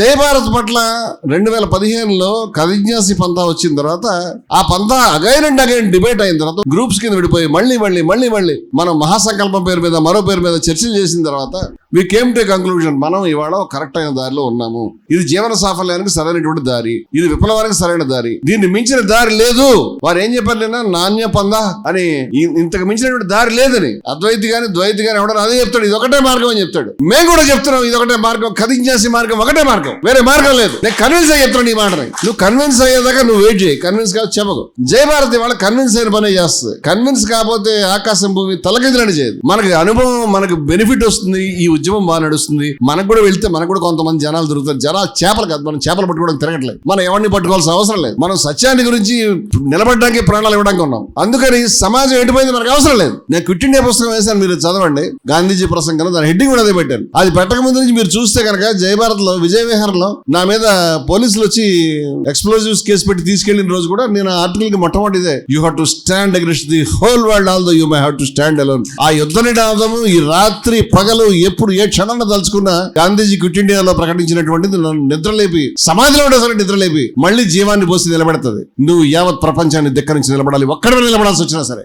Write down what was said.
జయభారత్ పట్ల రెండు వేల పదిహేనులో కవిజ్ఞాసి పంతా వచ్చిన తర్వాత ఆ పంతా అగైన్ అండ్ అగైన్ డిబేట్ అయిన తర్వాత గ్రూప్స్ కింద విడిపోయి మళ్ళీ మళ్ళీ మళ్ళీ మళ్ళీ మనం మహాసంకల్పం పేరు మీద మరో పేరు మీద చర్చలు చేసిన తర్వాత వి కేమ్ టు కంక్లూజన్ మనం ఇవాళ కరెక్ట్ అయిన దారిలో ఉన్నాము. ఇది జీవన సాఫల్యానికి సరైనటువంటి దారి ఇది విప్లవానికి సరైన దారి. దీన్ని మించిన దారి లేదు. వారు ఏం చెప్పారు నాణ్య పంద అని ఇంతకు మించినటువంటి దారి లేదని. అద్వైతి గాని ద్వైతి గాని ఎవడన్నా అదే చెప్తాడు. ఇది ఒకటే మార్గం అని చెప్తాడు. మేము కూడా చెప్తున్నాం ఇది ఒకటే మార్గం కదించేసి మార్గం ఒకటే మార్గం. వేరే మార్గం లేదు. నేను కన్విన్స్ అయ్యి నీ మాట మాటని. నువ్వు కన్విన్స్ అయ్యేదాకా నువ్వు వెయిట్ చేయి. కన్విన్స్ కాదు చెప్పకు. జయభారతి వాళ్ళ కన్విన్స్ అయిన పనే చేస్తుంది. కన్విన్స్ కాకపోతే ఆకాశం భూమి తలకిందులని చేయదు. మనకి అనుభవం మనకు బెనిఫిట్ వస్తుంది. ఈ ఉద్యమం బాగా నడుస్తుంది. మనకు కూడా వెళ్తే మనకు కూడా కొంతమంది జనాలు దొరుకుతారు. జనాలు చేపలు కాదు. మనం చేపలు పట్టుకోవడం తిరగట్లేదు. మనం ఎవరిని పట్టుకోవాల్సిన అవసరం లేదు. మనం సత్యాన్ని గురించి నిలబడడానికి ప్రాణాలు ఇవ్వడానికి ఉన్నాం. అందుకని సమాజం ఎటుపోయింది మనకు అవసరం లేదు. నేను క్విట్ ఇండియా పుస్తకం వేశాను మీరు చదవండి. గాంధీజీ ప్రసంగం దాని హెడ్డింగ్ కూడా అదే పెట్టాను అది పెట్టక ముందు నుంచి మీరు చూస్తే కనుక జయభారత్లో విజయ విహారంలో నా మీద పోలీసులు వచ్చి ఎక్స్ప్లోజివ్స్ కేసు పెట్టి తీసుకెళ్ళిన రోజు కూడా నేను ఆర్టికల్కి మొట్టమొదటిదే. You have to stand against the whole world although you may have to stand alone ఆ యుద్ధ నినాదము ఈ రాత్రి పగలు ఎప్పుడు ఏ క్షణాన్ని తలుచుకున్నా గాంధీజీ క్విట్ ఇండియాలో ప్రకటించినటువంటిది నన్ను నిద్రలేపి సమాధిలో ఉండే సరే నిద్రలేపి మళ్ళీ జీవాన్ని పోసి నిలబెడుతుంది. నువ్వు యావత్ ప్రపంచాన్ని ధిక్కరించి నిలబడాలి ఒక్కడ నిలబడాల్సి వచ్చినా సరే.